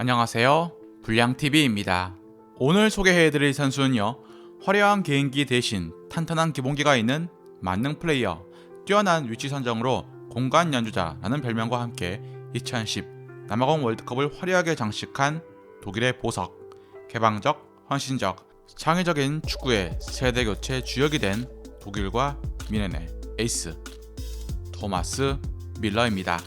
안녕하세요. 불량TV입니다. 오늘 소개해드릴 선수는요. 화려한 개인기 대신 탄탄한 기본기가 있는 만능 플레이어, 뛰어난 위치 선정으로 공간 연주자라는 별명과 함께 2010 남아공 월드컵을 화려하게 장식한 독일의 보석, 개방적, 헌신적, 창의적인 축구의 세대 교체 주역이 된 독일과 미네네 에이스 토마스 밀러입니다.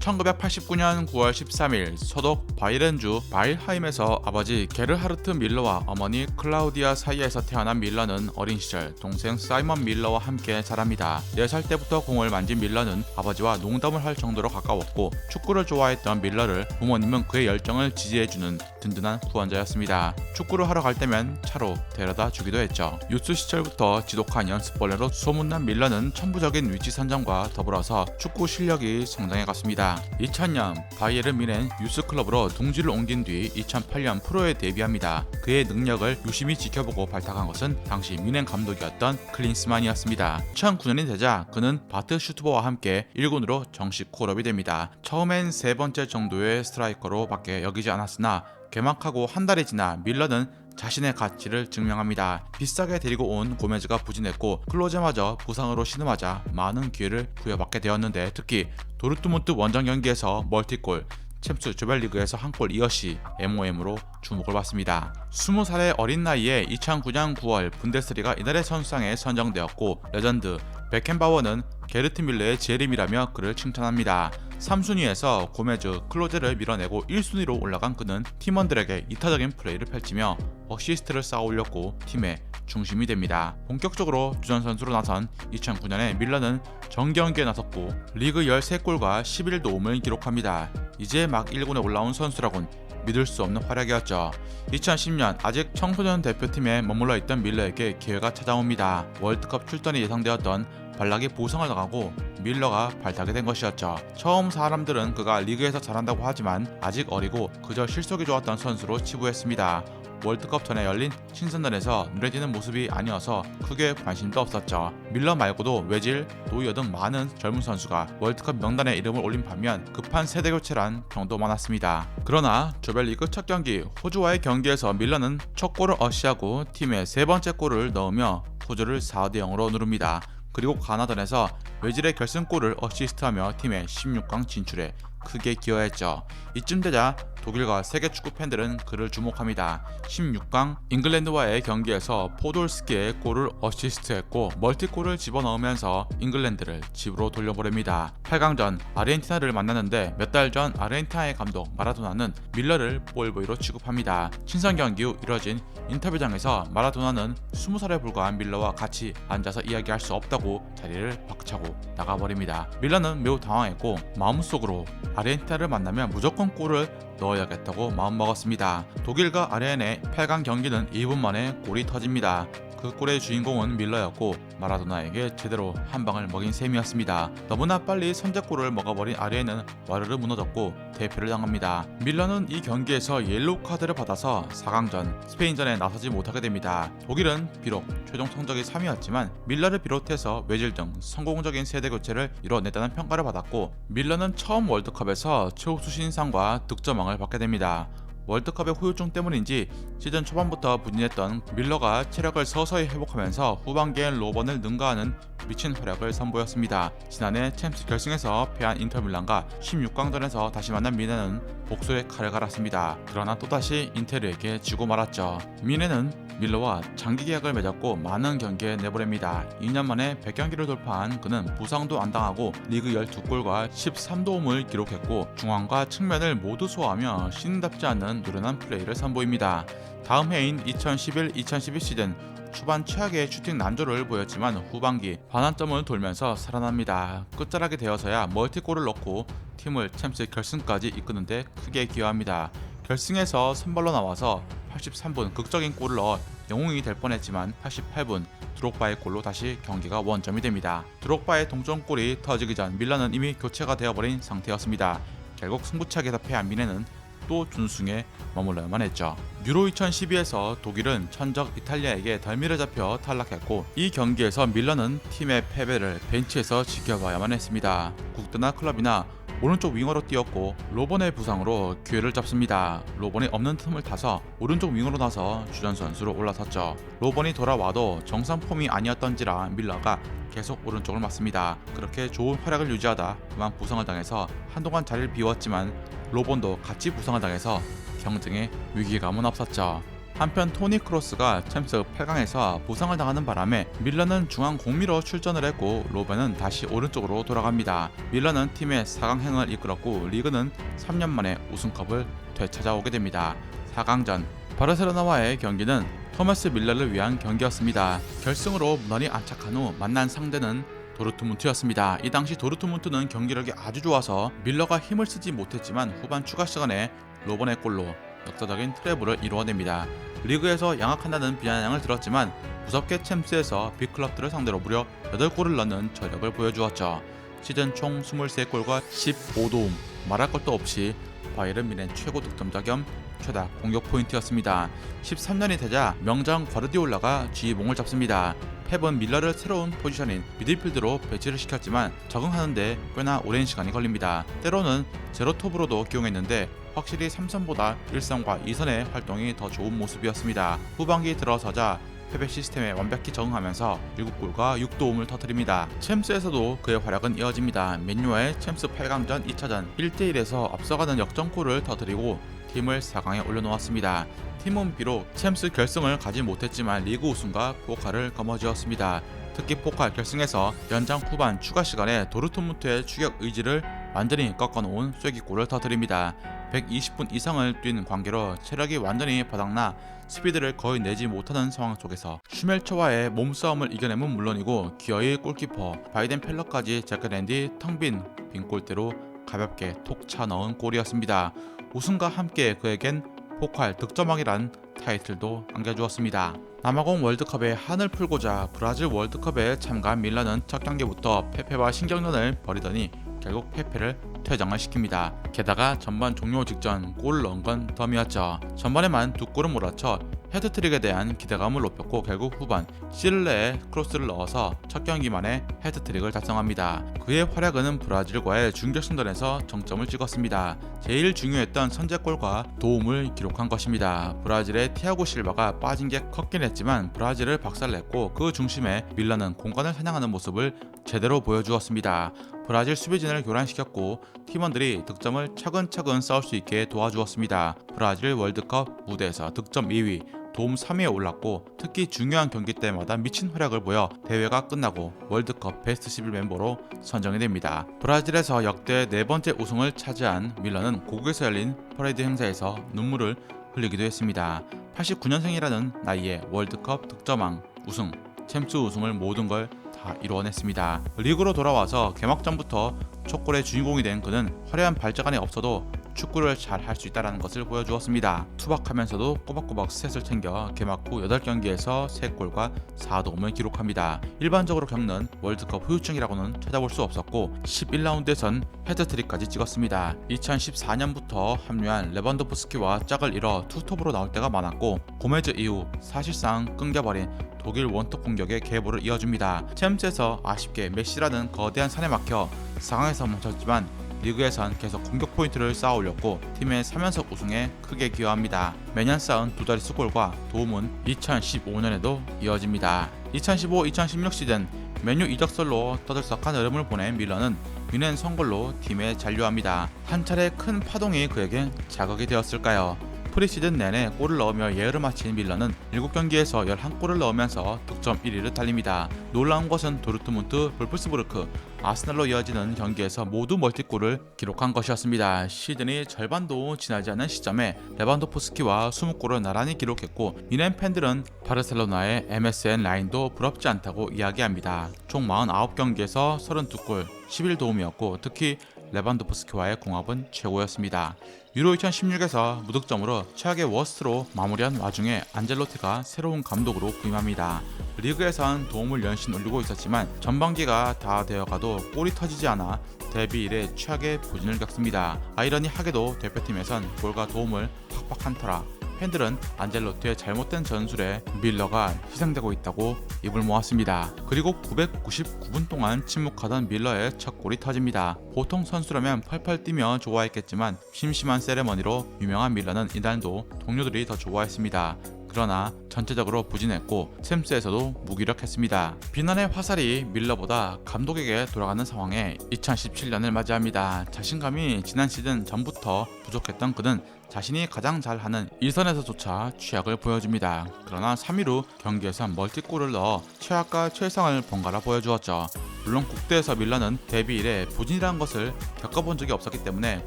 1989년 9월 13일 소독 바이렌주 바일하임에서 아버지 게르하르트 밀러와 어머니 클라우디아 사이에서 태어난 밀러는 어린 시절 동생 사이먼 밀러와 함께 자랍니다. 4살 때부터 공을 만진 밀러는 아버지와 농담을 할 정도로 가까웠고 축구를 좋아했던 밀러를 부모님은 그의 열정을 지지해주는 든든한 후원자였습니다. 축구를 하러 갈 때면 차로 데려다 주기도 했죠. 유스 시절부터 지독한 연습벌레로 소문난 밀러는 천부적인 위치 선정과 더불어서 축구 실력이 성장해 갔습니다. 2000년 바이에른 미넨 유스 클럽으로 동지를 옮긴 뒤 2008년 프로에 데뷔합니다. 그의 능력을 유심히 지켜보고 발탁한 것은 당시 미넨 감독이었던 클린스만이었습니다. 2009년이 되자 그는 바트 슈트버와 함께 1군으로 정식 콜업이 됩니다. 처음엔 세 번째 정도의 스트라이커로 밖에 여기지 않았으나 개막하고 한 달이 지나 밀러는 자신의 가치를 증명합니다. 비싸게 데리고 온 고메즈가 부진했고 클로제마저 부상으로 신음하자 많은 기회를 부여받게 되었는데 특히 도르트문트 원정 경기에서 멀티골, 챔스 조별리그에서 한 골 이어시 MOM으로 주목을 받습니다. 20살의 어린 나이에 2009년 9월 분데스리가 이날의 선수상에 선정되었고 레전드 베켄바워는 게르트 밀러의 재림이라며 그를 칭찬합니다. 3순위에서 고메즈, 클로제를 밀어내고 1순위로 올라간 그는 팀원들에게 이타적인 플레이를 펼치며 어시스트를 쌓아 올렸고 팀의 중심이 됩니다. 본격적으로 주전 선수로 나선 2009년에 밀러는 정경기에 나섰고 리그 13골과 11도움을 기록합니다. 이제 막 1군에 올라온 선수라곤 믿을 수 없는 활약이었죠. 2010년 아직 청소년 대표팀에 머물러 있던 밀러에게 기회가 찾아옵니다. 월드컵 출전이 예상되었던 발락이 보상을 나가고 밀러가 발탁이 된 것이었죠. 처음 사람들은 그가 리그에서 잘한다고 하지만 아직 어리고 그저 실속이 좋았던 선수로 치부했습니다. 월드컵 전에 열린 신선전에서 눈에 띄는 모습이 아니어서 크게 관심도 없었죠. 밀러 말고도 외질, 노이어 등 많은 젊은 선수가 월드컵 명단에 이름을 올린 반면 급한 세대 교체란 평도 많았습니다. 그러나 조별리그 첫 경기 호주와의 경기에서 밀러는 첫 골을 어시하고 팀의 세 번째 골을 넣으며 호주를 4대 0으로 누릅니다. 그리고 가나전에서 외질의 결승골을 어시스트하며 팀의 16강 진출에 크게 기여했죠. 이쯤 되자 독일과 세계 축구 팬들은 그를 주목합니다. 16강 잉글랜드와의 경기에서 포돌스키의 골을 어시스트했고 멀티골을 집어넣으면서 잉글랜드를 집으로 돌려보냅니다. 8강전 아르헨티나를 만났는데 몇 달 전 아르헨티나의 감독 마라도나는 밀러를 볼보이로 취급합니다. 친선 경기 후 이뤄진 인터뷰장에서 마라도나는 20살에 불과한 밀러와 같이 앉아서 이야기할 수 없다고 자리를 박차고 나가버립니다. 밀러는 매우 당황했고 마음속으로 아르헨티나를 만나면 무조건 골을 넣어 야겠다고 마음먹었습니다. 독일과 아르헨의 8강 경기는 2분 만에 골이 터집니다. 그 골의 주인공은 밀러였고 마라도나에게 제대로 한 방을 먹인 셈이었습니다. 너무나 빨리 선제골을 먹어버린 아르헨은 와르르 무너졌고 대패를 당합니다. 밀러는 이 경기에서 옐로우 카드를 받아서 4강전 스페인전에 나서지 못하게 됩니다. 독일은 비록 최종 성적이 3위였지만 밀러를 비롯해서 외질 등 성공적인 세대 교체를 이뤄냈다는 평가를 받았고 밀러는 처음 월드컵에서 최우수 신상과 득점왕을 받게 됩니다. 월드컵의 후유증 때문인지 시즌 초반부터 부진했던 밀러가 체력을 서서히 회복하면서 후반기엔 로번을 능가하는 미친 활약을 선보였습니다. 지난해 챔스 결승에서 패한 인터밀란과 16강전에서 다시 만난 미네는 복수의 칼을 갈았습니다. 그러나 또다시 인테르에게 지고 말았죠. 미네는 밀러와 장기 계약을 맺었고 많은 경기에 내보냅니다. 2년 만에 100경기를 돌파한 그는 부상도 안 당하고 리그 12골과 13도움을 기록했고 중앙과 측면을 모두 소화하며 신답지 않는 노련한 플레이를 선보입니다. 다음 해인 2011-2012 시즌 초반 최악의 슈팅 난조를 보였지만 후반기 반환점을 돌면서 살아납니다. 끝자락이 되어서야 멀티골을 넣고 팀을 챔스 결승까지 이끄는데 크게 기여합니다. 결승에서 선발로 나와서 83분 극적인 골을 넣어 영웅이 될 뻔했지만 88분 드록바의 골로 다시 경기가 원점이 됩니다. 드록바의 동점골이 터지기 전 밀러는 이미 교체가 되어버린 상태였습니다. 결국 승부차기에서 패한 미네는 또 준승에 머물러야만 했죠. 유로 2012에서 독일은 천적 이탈리아에게 덜미를 잡혀 탈락했고 이 경기에서 밀러는 팀의 패배를 벤치에서 지켜봐야만 했습니다. 국대나 클럽이나 오른쪽 윙어로 뛰었고 로번의 부상으로 기회를 잡습니다. 로번이 없는 틈을 타서 오른쪽 윙어로 나서 주전 선수로 올라섰죠. 로번이 돌아와도 정상 폼이 아니었던지라 밀러가 계속 오른쪽을 맞습니다. 그렇게 좋은 활약을 유지하다 그만 부상을 당해서 한동안 자리를 비웠지만 로번도 같이 부상을 당해서 경쟁에 위기감은 없었죠. 한편 토니 크로스가 챔스 8강에서 부상을 당하는 바람에 밀러는 중앙 공미로 출전을 했고 로벤은 다시 오른쪽으로 돌아갑니다. 밀러는 팀의 4강행을 이끌었고 리그는 3년 만에 우승컵을 되찾아오게 됩니다. 4강전 바르셀로나와의 경기는 토마스 밀러를 위한 경기였습니다. 결승으로 무난히 안착한 후 만난 상대는 도르트문트였습니다. 이 당시 도르트문트는 경기력이 아주 좋아서 밀러가 힘을 쓰지 못했지만 후반 추가 시간에 로번의 골로 역사적인 트래블을 이루어냅니다. 리그에서 양악한다는 비아냥을 들었지만 무섭게 챔스에서 빅클럽들을 상대로 무려 8골을 넣는 저력을 보여주었죠. 시즌 총 23골과 15도움 말할 것도 없이 바이른 미넨 최고 득점자 겸 최다 공격 포인트였습니다. 13년이 되자 명장 과르디올라가 쥐봉을 잡습니다. 펩은 밀러를 새로운 포지션인 미들필드로 배치를 시켰지만 적응하는데 꽤나 오랜 시간이 걸립니다. 때로는 제로톱으로도 기용했는데 확실히 3선보다 1선과 2선의 활동이 더 좋은 모습이었습니다. 후반기 들어서자 패배 시스템에 완벽히 적응하면서 7골과 6도움을 터뜨립니다. 챔스에서도 그의 활약은 이어집니다. 맨유와의 챔스 8강전 2차전 1대1에서 앞서가는 역전골을 터뜨리고 팀을 4강에 올려놓았습니다. 팀은 비록 챔스 결승을 가지 못했지만 리그 우승과 포칼을 거머쥐었습니다. 특히 포칼 결승에서 연장 후반 추가 시간에 도르트문트의 추격 의지를 완전히 꺾어놓은 쐐기골을 터뜨립니다. 120분 이상을 뛴 관계로 체력이 완전히 바닥나 스피드를 거의 내지 못하는 상황 속에서 슈멜처와의 몸싸움을 이겨내면 물론이고 기어의 골키퍼 바이덴 펠러까지 제껴낸 뒤 텅 빈 빈골대로 가볍게 톡 차 넣은 골이었습니다. 우승과 함께 그에겐 포칼 득점왕이란 타이틀도 안겨주었습니다. 남아공 월드컵에 한을 풀고자 브라질 월드컵에 참가한 밀라는 첫 경기부터 페페와 신경전을 벌이더니 결국 페페를 퇴장을 시킵니다. 게다가 전반 종료 직전 골을 넣은 건 덤이었죠. 전반에만 두 골을 몰아쳐 헤드트릭에 대한 기대감을 높였고 결국 후반 시를레에 크로스를 넣어서 첫 경기만에 헤드트릭을 달성합니다. 그의 활약은 브라질과의 준결승전에서 정점을 찍었습니다. 제일 중요했던 선제골과 도움을 기록한 것입니다. 브라질의 티아고 실바가 빠진 게 컸긴 했지만 브라질을 박살냈고 그 중심에 밀라는 공간을 사냥하는 모습을 제대로 보여주었습니다. 브라질 수비진을 교란시켰고 팀원들이 득점을 차근차근 쌓을 수 있게 도와주었습니다. 브라질 월드컵 무대에서 득점 2위, 도움 3위에 올랐고 특히 중요한 경기 때마다 미친 활약을 보여 대회가 끝나고 월드컵 베스트 11 멤버로 선정이 됩니다. 브라질에서 역대 네 번째 우승을 차지한 밀러는 고국에서 열린 퍼레이드 행사에서 눈물을 흘리기도 했습니다. 89년생이라는 나이에 월드컵 득점왕, 우승, 챔스 우승을 모든 걸 다 이루어냈습니다. 리그로 돌아와서 개막전부터 촉골의 주인공이 된 그는 화려한 발자간이 없어도 축구를 잘 할 수 있다는 것을 보여주었습니다. 투박하면서도 꼬박꼬박 스탯을 챙겨 개막 후 8경기에서 3골과 4도움을 기록합니다. 일반적으로 겪는 월드컵 후유증이라고는 찾아볼 수 없었고 11라운드에선 헤드트릭까지 찍었습니다. 2014년부터 합류한 레반도프스키와 짝을 이뤄 투톱으로 나올 때가 많았고 고메즈 이후 사실상 끊겨버린 독일 원톱 공격의 계보를 이어줍니다. 챔스에서 아쉽게 메시라는 거대한 산에 막혀 상황에서 멈췄지만 리그에선 계속 공격 포인트를 쌓아 올렸고 팀의 3연속 우승에 크게 기여합니다. 매년 쌓은 두 자릿수 골과 도움은 2015년에도 이어집니다. 2015-2016 시즌 메뉴 이적설로 떠들썩한 흐름을 보낸 밀러는 유넨 선골로 팀에 잔류합니다. 한 차례 큰 파동이 그에겐 자극이 되었을까요? 프리시즌 내내 골을 넣으며 예열을 마친 밀러는 7경기에서 11골을 넣으면서 득점 1위를 달립니다. 놀라운 것은 도르트문트, 볼프스부르크, 아스날로 이어지는 경기에서 모두 멀티골을 기록한 것이었습니다. 시즌이 절반도 지나지 않은 시점에 레반도프스키와 20골을 나란히 기록했고 미넨 팬들은 바르셀로나의 MSN 라인도 부럽지 않다고 이야기합니다. 총 49경기에서 32골, 11도움이었고 특히 레반도프스키와의 궁합은 최고였습니다. 유로 2016에서 무득점으로 최악의 워스트로 마무리한 와중에 안젤로티가 새로운 감독으로 부임합니다. 리그에선 도움을 연신 올리고 있었지만 전반기가 다 되어가도 골이 터지지 않아 데뷔 이래 최악의 부진을 겪습니다. 아이러니하게도 대표팀에선 골과 도움을 팍팍 한 터라 팬들은 안젤로티의 잘못된 전술에 밀러가 희생되고 있다고 입을 모았습니다. 그리고 999분 동안 침묵하던 밀러의 첫 골이 터집니다. 보통 선수라면 펄펄 뛰며 좋아했겠지만 심심한 세레머니로 유명한 밀러는 이날도 동료들이 더 좋아했습니다. 그러나 전체적으로 부진했고 챔스에서도 무기력했습니다. 비난의 화살이 밀러보다 감독에게 돌아가는 상황에 2017년을 맞이합니다. 자신감이 지난 시즌 전부터 부족했던 그는 자신이 가장 잘하는 1선에서조차 취약을 보여줍니다. 그러나 3위 후 경기에서 멀티골을 넣어 최악과 최상을 번갈아 보여주었죠. 물론 국대에서 밀러는 데뷔 이래 부진이라는 것을 겪어본 적이 없었기 때문에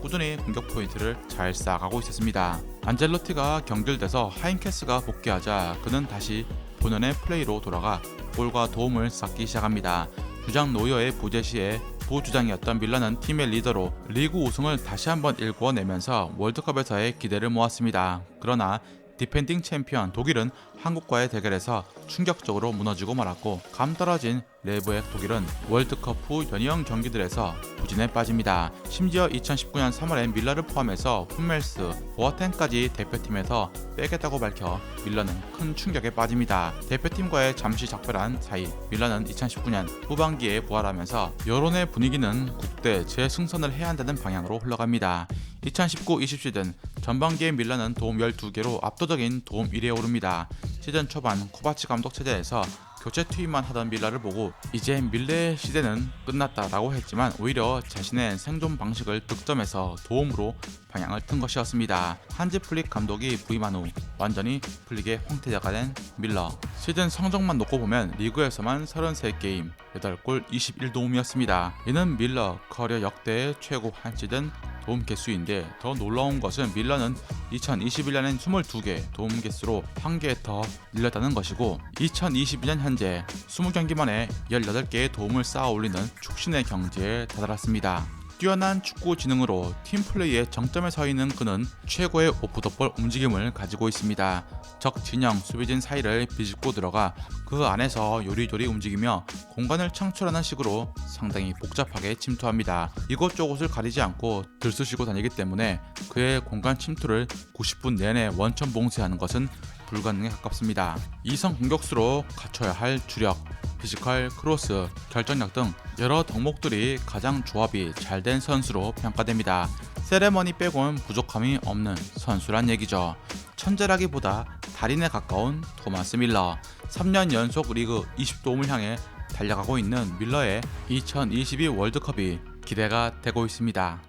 꾸준히 공격 포인트를 잘 쌓아가고 있었습니다. 안젤로티가 경질돼서 하인캐스가 복귀하자 그는 다시 본연의 플레이로 돌아가 골과 도움을 쌓기 시작합니다. 주장 노여의 부재 시에 부주장이었던 밀러는 팀의 리더로 리그 우승을 다시 한번 일궈내면서 월드컵에서의 기대를 모았습니다. 그러나 디펜딩 챔피언 독일은 한국과의 대결에서 충격적으로 무너지고 말았고 감 떨어진 레브의 독일은 월드컵 후 연이형 경기들에서 부진에 빠집니다. 심지어 2019년 3월에 밀러를 포함해서 훔멜스, 보아텐까지 대표팀에서 빼겠다고 밝혀 밀러는 큰 충격에 빠집니다. 대표팀과의 잠시 작별한 사이 밀러는 2019년 후반기에 부활하면서 여론의 분위기는 국대 재승선을 해야 한다는 방향으로 흘러갑니다. 2019-20 시즌 전반기에 밀러는 도움 12개로 압도적인 도움 1위에 오릅니다. 시즌 초반 코바치 감독 체제에서 교체 투입만 하던 밀라를 보고 이제 밀레의 시대는 끝났다라고 했지만 오히려 자신의 생존 방식을 득점해서 도움으로 방향을 튼 것이었습니다. 한지 플릭 감독이 부임한 후 완전히 플릭의 황태자가 된 밀러. 시즌 성적만 놓고 보면 리그에서만 33게임, 8골 21도움이었습니다. 이는 밀러 커리어 역대 최고 한 시즌 도움 개수인데 더 놀라운 것은 밀러는 2021년엔 22개 도움 개수로 한 개 더 늘렸다는 것이고 2022년 현재 20경기 만에 18개의 도움을 쌓아 올리는 축신의 경지에 다다랐습니다. 뛰어난 축구 지능으로 팀 플레이의 정점에 서 있는 그는 최고의 오프더볼 움직임을 가지고 있습니다. 적 진영 수비진 사이를 비집고 들어가 그 안에서 요리조리 움직이며 공간을 창출하는 식으로 상당히 복잡하게 침투합니다. 이곳저곳을 가리지 않고 들쑤시고 다니기 때문에 그의 공간 침투를 90분 내내 원천 봉쇄하는 것은 불가능에 가깝습니다. 이성 공격수로 갖춰야 할 주력, 피지컬, 크로스, 결정력 등 여러 덕목들이 가장 조합이 잘 된 선수로 평가됩니다. 세레머니 빼곤 부족함이 없는 선수란 얘기죠. 천재라기보다 달인에 가까운 토마스 밀러. 3년 연속 리그 20도움을 향해 달려가고 있는 밀러의 2022 월드컵이 기대가 되고 있습니다.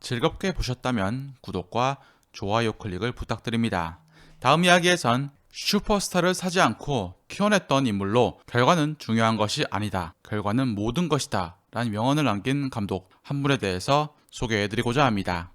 즐겁게 보셨다면 구독과 좋아요 클릭을 부탁드립니다. 다음 이야기에선 슈퍼스타를 사지 않고 키워냈던 인물로 결과는 중요한 것이 아니다. 결과는 모든 것이다. 라는 명언을 남긴 감독 한 분에 대해서 소개해드리고자 합니다.